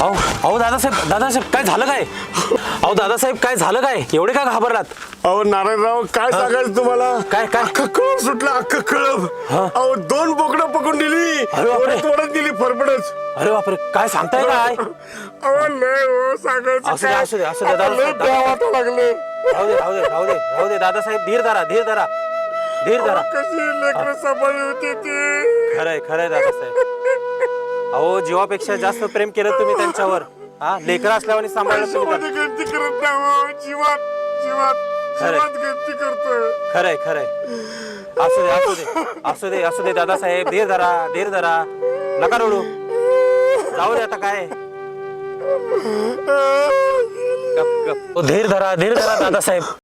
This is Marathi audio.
अहो अहो दादासाहेब दादासाहेब काय झालं काय? अहो दादासाहेब काय झालं काय? एवढे का घाबरलात? अहो नारायणराव काय सांगायचं तुम्हाला? काय, काय? अख्खं सुटलं अख्खं कळप. अहो दोन बोकडं पकडून दिली. अरे बापरे. ओढत दिली फरफडच अरे बापरे काय सांगताय काय? अहो लय हो सांगायचं असू दे, दादा, लय राहू दे राहू दे राहू दे दादासाहेब धीर धरा धीर धरा. धीर धरा. कशी लेकरं सांभाळली होती ती? खरंय खरंय दादासाहेब अहो जीवापेक्षा जास्त प्रेम केलं तुम्ही त्यांच्यावर. हा लेकरं असल्यावर सांभाळलं तुम्ही त्यांना. करत नाही हो. जीवात जीवात खरंय. जीवात गणती करतोय. खरंय खरंय. असू दे असू दे असू दे असू दे दादासाहेब धीर धरा धीर धरा. नका रडू. जाऊ दे आता काय. गप गप. ओ, धीर धरा धीर धरा दादासाहेब